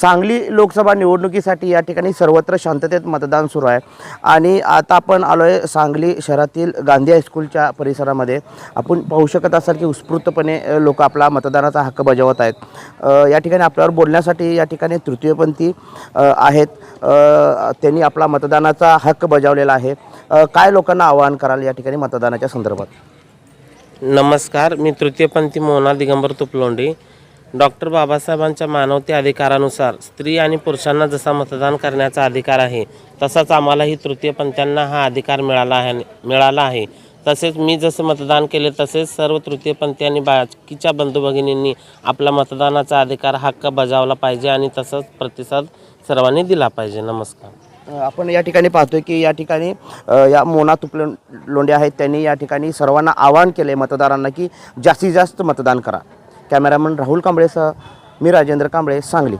सांगली लोकसभा निवडणुकीसाठी या ठिकाणी सर्वत्र शांततेत मतदान सुरू आहे. आणि आता आपण आलो आहे सांगली शहरातील गांधी हायस्कूलच्या परिसरामध्ये. आपण पाहू शकत असाल की उत्स्फूर्तपणे लोक आपला मतदानाचा हक्क बजावत आहेत. या ठिकाणी आपल्यावर बोलण्यासाठी या ठिकाणी तृतीयपंथी आहेत. त्यांनी आपला मतदानाचा हक्क बजावलेला आहे. काय लोकांना आवाहन कराल या ठिकाणी मतदानाच्या संदर्भात? नमस्कार मी तृतीयपंथी मोना दिगंबर तुपलोंडी. डॉक्टर बाबासाहेबांच्या मानवते अधिकारानुसार स्त्री आणि पुरुषांना जसा मतदान करण्याचा अधिकार आहे तसाच आम्हालाही तृतीयपंथ्यांना हा अधिकार मिळाला आहे मिळाला आहे. तसेच मी जसं मतदान केले तसेच सर्व तृतीयपंथी आणि बाकीच्या बंधू भगिनींनी आपला मतदानाचा अधिकार हक्क बजावला पाहिजे आणि तसंच प्रतिसाद सर्वांनी दिला पाहिजे. नमस्कार. आपण या ठिकाणी पाहतोय की या ठिकाणी या मोना तुपले लोंडे आहेत. त्यांनी या ठिकाणी सर्वांना आवाहन केले मतदारांना की जास्तीत जास्त मतदान करा. कॅमेरामन राहुल कांबळेसह मी राजेंद्र कांबळे सांगली.